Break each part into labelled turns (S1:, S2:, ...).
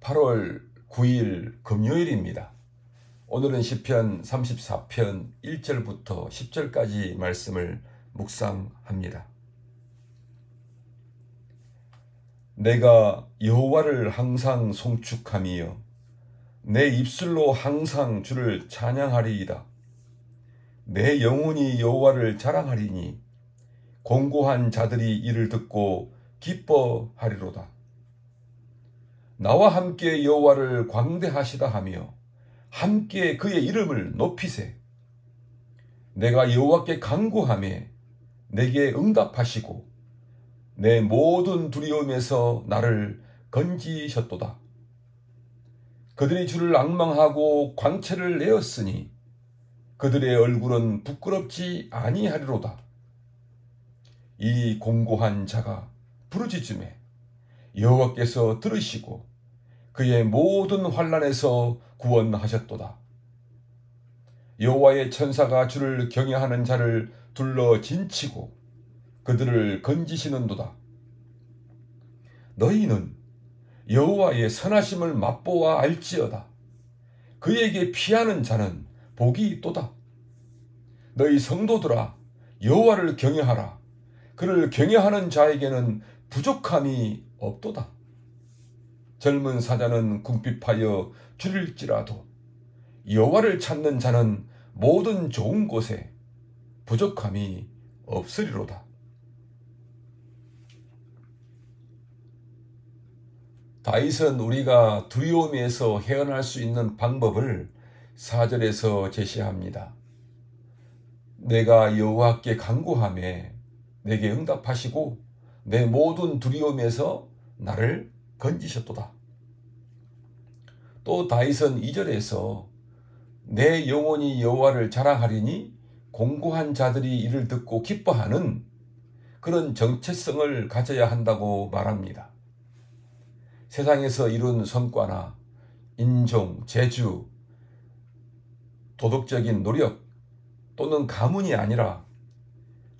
S1: 8월 9일 금요일입니다. 오늘은 시편 34편 1절부터 10절까지 말씀을 묵상합니다. 내가 여호와를 항상 송축함이여 내 입술로 항상 주를 찬양하리이다. 내 영혼이 여호와를 자랑하리니 공고한 자들이 이를 듣고 기뻐하리로다. 나와 함께 여호와를 광대하시다 하며 함께 그의 이름을 높이세. 내가 여호와께 간구하며 내게 응답하시고 내 모든 두려움에서 나를 건지셨도다. 그들이 주를 악망하고 광채를 내었으니 그들의 얼굴은 부끄럽지 아니하리로다. 이 공고한 자가 부르짖음에 여호와께서 들으시고 그의 모든 환란에서 구원하셨도다. 여호와의 천사가 주를 경외하는 자를 둘러 진치고 그들을 건지시는도다. 너희는 여호와의 선하심을 맛보아 알지어다. 그에게 피하는 자는 복이 있도다. 너희 성도들아 여호와를 경외하라. 그를 경외하는 자에게는 부족함이 없도다. 젊은 사자는 궁핍하여 줄일지라도 여호와를 찾는 자는 모든 좋은 곳에 부족함이 없으리로다. 다윗은 우리가 두려움에서 헤어날 수 있는 방법을 사절에서 제시합니다. 내가 여호와께 간구함에 내게 응답하시고 내 모든 두려움에서 나를 건지셨도다. 또 다윗은 2절에서 내 영혼이 여호와를 자랑하리니 공고한 자들이 이를 듣고 기뻐하는 그런 정체성을 가져야 한다고 말합니다. 세상에서 이룬 성과나 인종, 재주, 도덕적인 노력 또는 가문이 아니라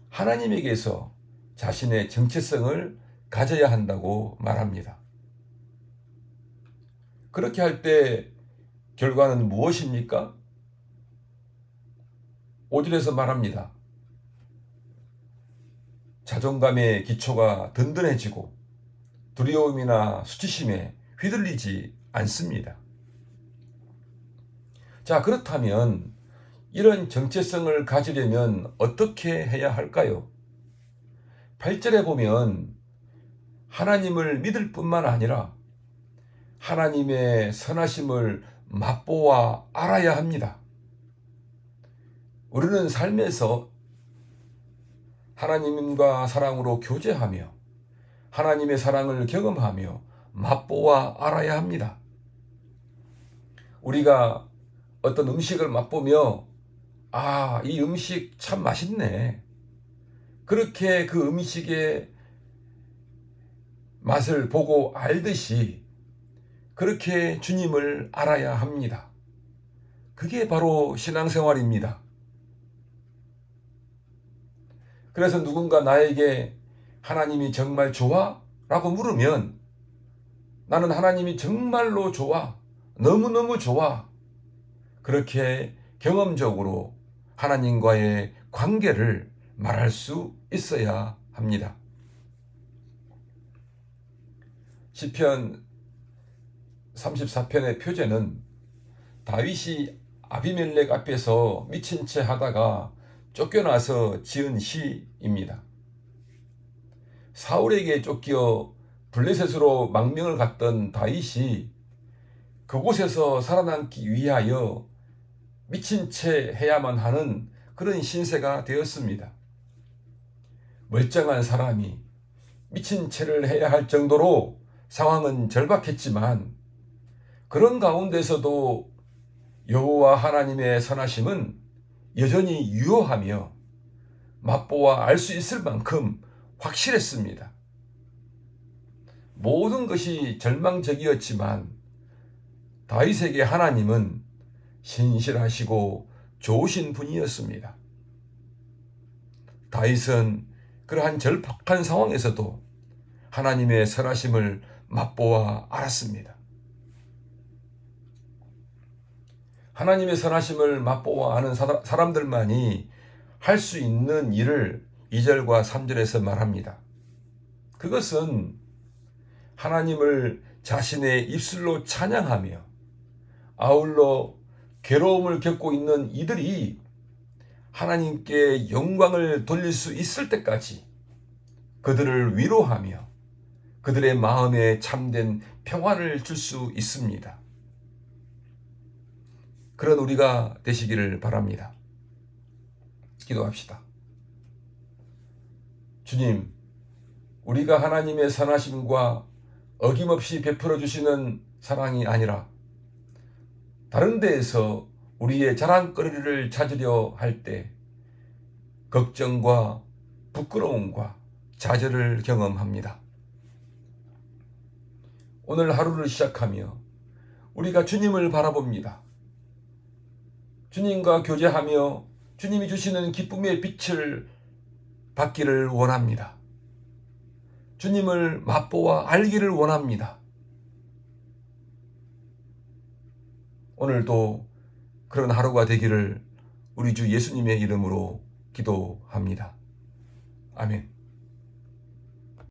S1: 하나님에게서 자신의 정체성을 가져야 한다고 말합니다. 그렇게 할 때 결과는 무엇입니까? 5절에서 말합니다. 자존감의 기초가 든든해지고 두려움이나 수치심에 휘둘리지 않습니다. 자, 그렇다면 이런 정체성을 가지려면 어떻게 해야 할까요? 8절에 보면 하나님을 믿을 뿐만 아니라 하나님의 선하심을 맛보아 알아야 합니다. 우리는 삶에서 하나님과 사랑으로 교제하며 하나님의 사랑을 경험하며 맛보아 알아야 합니다. 우리가 어떤 음식을 맛보며 아, 이 음식 참 맛있네. 그렇게 그 음식의 맛을 보고 알듯이 그렇게 주님을 알아야 합니다. 그게 바로 신앙생활입니다. 그래서 누군가 나에게 하나님이 정말 좋아? 라고 물으면 나는 하나님이 정말로 좋아. 너무너무 좋아. 그렇게 경험적으로 하나님과의 관계를 말할 수 있어야 합니다. 시편 34편의 표제는 다윗이 아비멜렉 앞에서 미친 채 하다가 쫓겨나서 지은 시입니다. 사울에게 쫓겨 블레셋으로 망명을 갔던 다윗이 그곳에서 살아남기 위하여 미친 채 해야만 하는 그런 신세가 되었습니다. 멀쩡한 사람이 미친 채를 해야 할 정도로 상황은 절박했지만 그런 가운데서도 여호와 하나님의 선하심은 여전히 유효하며 맛보아 알 수 있을 만큼 확실했습니다. 모든 것이 절망적이었지만 다윗에게 하나님은 신실하시고 좋으신 분이었습니다. 다윗은 그러한 절박한 상황에서도 하나님의 선하심을 맛보아 알았습니다. 하나님의 선하심을 맛보아 아는 사- 사람들만이 할 수 있는 일을 2절과 3절에서 말합니다. 그것은 하나님을 자신의 입술로 찬양하며 아울러 괴로움을 겪고 있는 이들이 하나님께 영광을 돌릴 수 있을 때까지 그들을 위로하며 그들의 마음에 참된 평화를 줄 수 있습니다. 그런 우리가 되시기를 바랍니다. 기도합시다. 주님, 우리가 하나님의 선하심과 어김없이 베풀어 주시는 사랑이 아니라 다른 데에서 우리의 자랑거리를 찾으려 할 때 걱정과 부끄러움과 좌절을 경험합니다. 오늘 하루를 시작하며 우리가 주님을 바라봅니다. 주님과 교제하며 주님이 주시는 기쁨의 빛을 받기를 원합니다. 주님을 맛보아 알기를 원합니다. 오늘도 그런 하루가 되기를 우리 주 예수님의 이름으로 기도합니다. 아멘.